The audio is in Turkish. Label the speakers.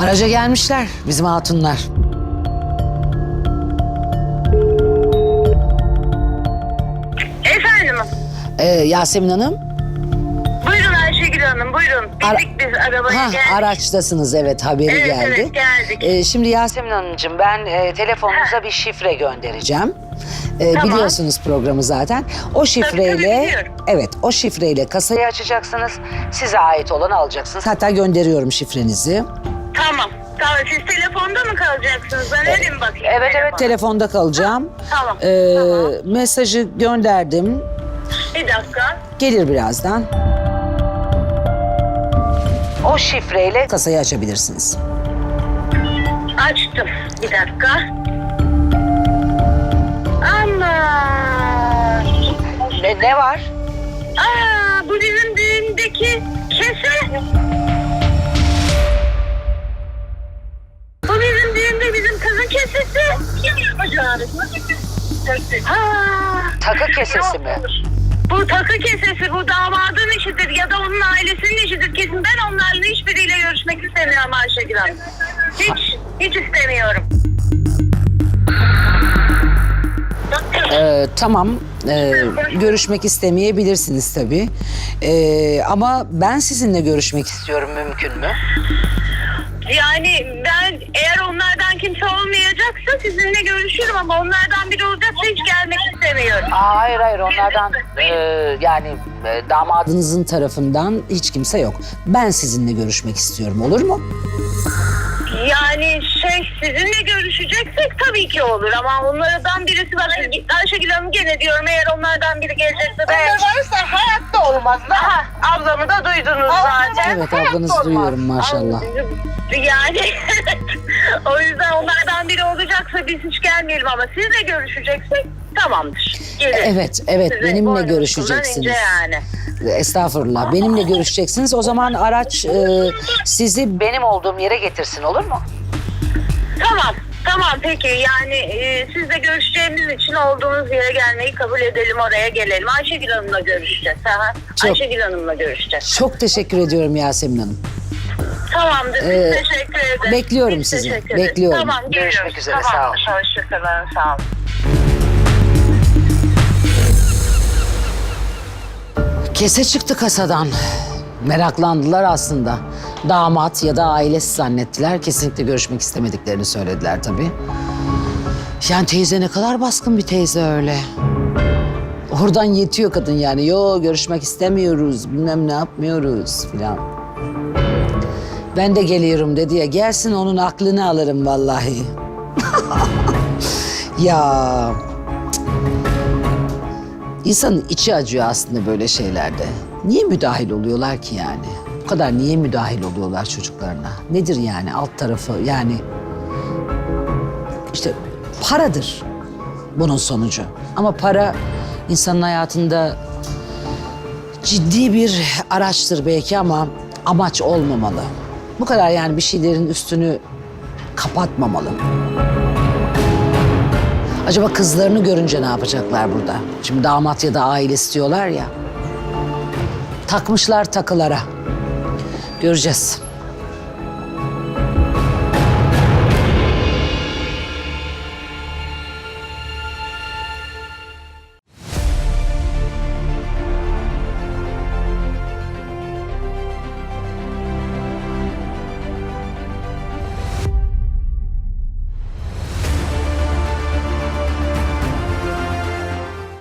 Speaker 1: Araca gelmişler bizim hatunlar.
Speaker 2: Efendim.
Speaker 1: Ee, Yasemin Hanım.
Speaker 2: Buyurun Ayşegül Hanım buyurun.
Speaker 1: Ara-
Speaker 2: Bindik biz arabaya
Speaker 1: Ha,
Speaker 2: geldik.
Speaker 1: araçtasınız evet haberi
Speaker 2: Evet,
Speaker 1: geldi.
Speaker 2: evet, geldik.
Speaker 1: Ee, şimdi Yasemin Hanımcığım ben e, telefonunuza bir şifre göndereceğim. Ee,
Speaker 2: Tamam.
Speaker 1: Biliyorsunuz programı zaten. O şifreyle
Speaker 2: biliyorum.
Speaker 1: evet o şifreyle kasayı açacaksınız. Size ait olanı alacaksınız. Hatta gönderiyorum şifrenizi.
Speaker 2: Tamam. Tamam siz telefonda mı kalacaksınız? Ben öyle mi bakayım?
Speaker 1: Evet evet telefonda kalacağım.
Speaker 2: Tamam,
Speaker 1: Ee,
Speaker 2: tamam.
Speaker 1: Mesajı gönderdim.
Speaker 2: Bir dakika.
Speaker 1: Gelir birazdan. O şifreyle kasayı açabilirsiniz.
Speaker 2: Açtım. Bir dakika. Ama.
Speaker 1: Ne, ne var? Takı kesesi mi?
Speaker 2: Bu takı kesesi bu damadın işidir ya da onun ailesinin işidir kesin. Ben onlarla hiçbiriyle görüşmek istemiyorum Ayşegül Hanım. Hiç, hiç istemiyorum.
Speaker 1: Ee, tamam. Ee, görüşmek istemeyebilirsiniz tabii. Ee, ama ben sizinle görüşmek istiyorum mümkün mü?
Speaker 2: Yani ben eğer onlardan kimse olmayacaksa sizinle görüşürüm ama onlardan biri olacaksa hiç gelmek istemiyorum.
Speaker 1: Aa, hayır hayır onlardan e, yani e, damadınızın tarafından hiç kimse yok. Ben sizinle görüşmek istiyorum olur mu?
Speaker 2: Yani şey sizinle görüşeceksek tabii ki olur ama onlardan birisi var. Ayşegül Hanım gene diyorum eğer onlardan biri gelecekse ben... varsa hayatta olmaz. Aha, ablamı da duydunuz zaten.
Speaker 1: Evet ablanızı duyuyorum maşallah.
Speaker 2: Yani o yüzden onlardan biri olacaksa biz hiç gelmeyelim ama sizle görüşeceksek tamamdır. Geliriz.
Speaker 1: Evet evet
Speaker 2: Size
Speaker 1: benimle
Speaker 2: boynunuzdan
Speaker 1: görüşeceksiniz.
Speaker 2: ince yani.
Speaker 1: Estağfurullah. Benimle görüşeceksiniz. O zaman araç e, sizi benim olduğum yere getirsin olur mu?
Speaker 2: Tamam. Tamam peki yani e, sizle görüşeceğimiz için olduğunuz yere gelmeyi kabul edelim oraya gelelim. Ayşegül Hanım'la görüşeceğiz. Aha.
Speaker 1: Çok-
Speaker 2: Ayşegül Hanım'la görüşeceğiz.
Speaker 1: Çok teşekkür ediyorum Yasemin Hanım.
Speaker 2: Tamamdır. Biz
Speaker 1: Ee,
Speaker 2: teşekkür ederiz.
Speaker 1: bekliyorum
Speaker 2: Biz
Speaker 1: sizi,
Speaker 2: teşekkür ederiz.
Speaker 1: bekliyorum.
Speaker 2: Tamam geliyoruz.
Speaker 1: Görüşmek üzere, sağ
Speaker 2: Tamamdır. Hoşçakalın. Sağ olun.
Speaker 1: Kese çıktı kasadan. Meraklandılar aslında. Damat ya da ailesi zannettiler. Kesinlikle görüşmek istemediklerini söylediler tabii. Yani teyze ne kadar baskın bir teyze öyle. Oradan yetiyor kadın yani. Yo görüşmek istemiyoruz, bilmem ne yapmıyoruz filan. Ben de geliyorum dedi ya. Gelsin onun aklını alırım vallahi. ya İnsanın içi acıyor aslında böyle şeylerde. Niye müdahil oluyorlar ki yani? Bu kadar niye müdahil oluyorlar çocuklarına? Nedir yani alt tarafı yani? İşte paradır bunun sonucu. Ama para insanın hayatında ciddi bir araçtır belki ama amaç olmamalı. Bu kadar yani bir şeylerin üstünü kapatmamalı. Acaba kızlarını görünce ne yapacaklar burada? Şimdi damat ya da aile istiyorlar ya. Takmışlar takılara. Göreceğiz.